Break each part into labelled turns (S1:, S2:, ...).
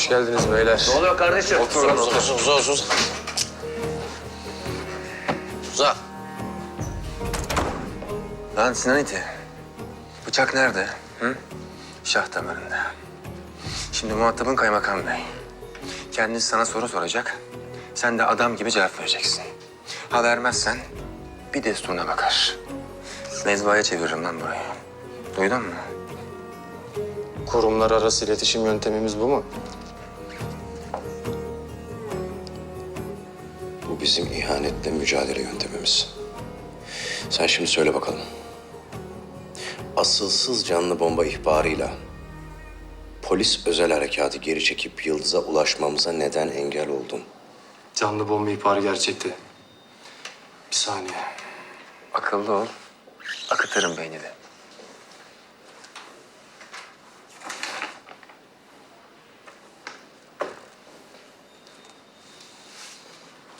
S1: Hoş geldiniz beyler.
S2: Ne oluyor kardeşim?
S1: Otur lan otur.
S3: Uza uza uza. Uza.
S1: Lan Sinan iti. Bıçak nerede? Hı? Şah damarında. Şimdi muhatabın kaymakam bey. Kendisi sana soru soracak. Sen de adam gibi cevap vereceksin. Ha vermezsen bir desturuna bakar. Mezbaya çeviririm lan burayı. Duydun mu?
S4: Kurumlar arası iletişim yöntemimiz bu mu?
S3: Bu bizim ihanetle mücadele yöntemimiz. Sen şimdi söyle bakalım. Asılsız canlı bomba ihbarıyla polis özel harekatı geri çekip Yıldız'a ulaşmamıza neden engel oldun?
S4: Canlı bomba ihbarı gerçekti. Bir saniye.
S1: Akıllı ol. Akıtırım beynini.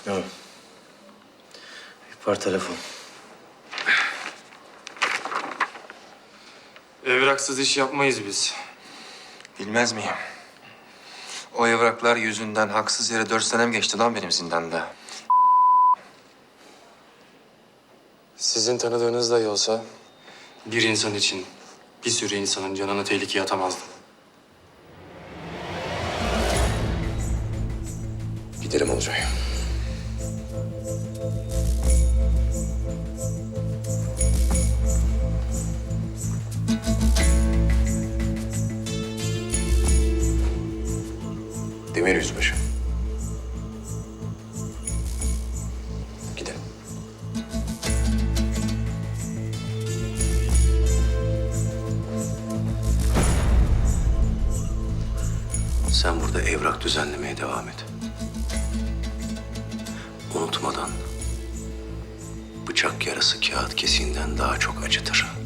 S3: Yok. İhbar telefon.
S4: Evraksız iş yapmayız biz.
S1: Bilmez miyim? O evraklar yüzünden haksız yere dört senem geçti lan benim zindanda.
S4: Sizin tanıdığınız dahi olsa bir insan için bir sürü insanın canını tehlikeye atamazdım.
S3: Gidelim Olcay. Demir Yüzbaşı. Gidelim. Sen burada evrak düzenlemeye devam et. Unutmadan bıçak yarası kağıt kesiğinden daha çok acıtır.